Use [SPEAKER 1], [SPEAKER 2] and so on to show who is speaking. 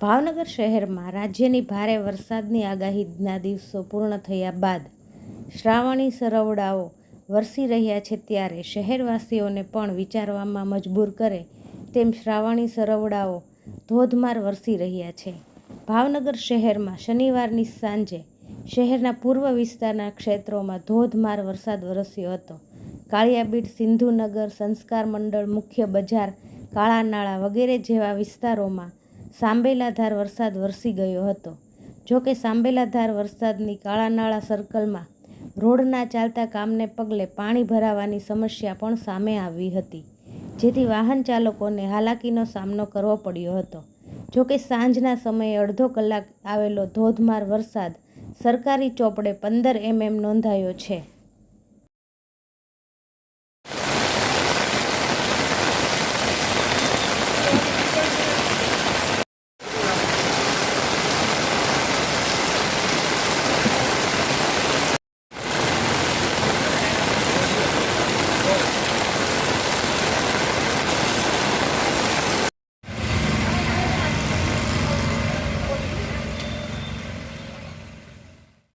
[SPEAKER 1] ભાવનગર શહેરમાં રાજ્યની ભારે વરસાદની આગાહીના દિવસો પૂર્ણ થયા બાદ શ્રાવણી સરવડાઓ વરસી રહ્યા છે ત્યારે શહેરવાસીઓને પણ વિચારવામાં મજબૂર કરે તેમ શ્રાવણી સરવડાઓ ધોધમાર વરસી રહ્યા છે. ભાવનગર શહેરમાં શનિવારની સાંજે શહેરના પૂર્વ વિસ્તારના ક્ષેત્રોમાં ધોધમાર વરસાદ વરસ્યો હતો. કાળિયાબીડ સિંધુનગર, સંસ્કાર મંડળ, મુખ્ય બજાર કાળાનાળા વગેરે જેવા વિસ્તારોમાં સાંબેલાધાર વરસાદ વરસી ગયો હતો. જો કે સાંબેલાધાર વરસાદની કાળા નાળા સર્કલમાં રોડના ચાલતા કામને પગલે પાણી ભરાવાની સમસ્યા પણ સામે આવી હતી, જેથી વાહન ચાલકોને હાલાકીનો સામનો કરવો પડ્યો હતો. જો કે સાંજના સમયે અડધો કલાક આવેલો ધોધમાર વરસાદ સરકારી ચોપડે પંદર એમએમ નોંધાયો છે.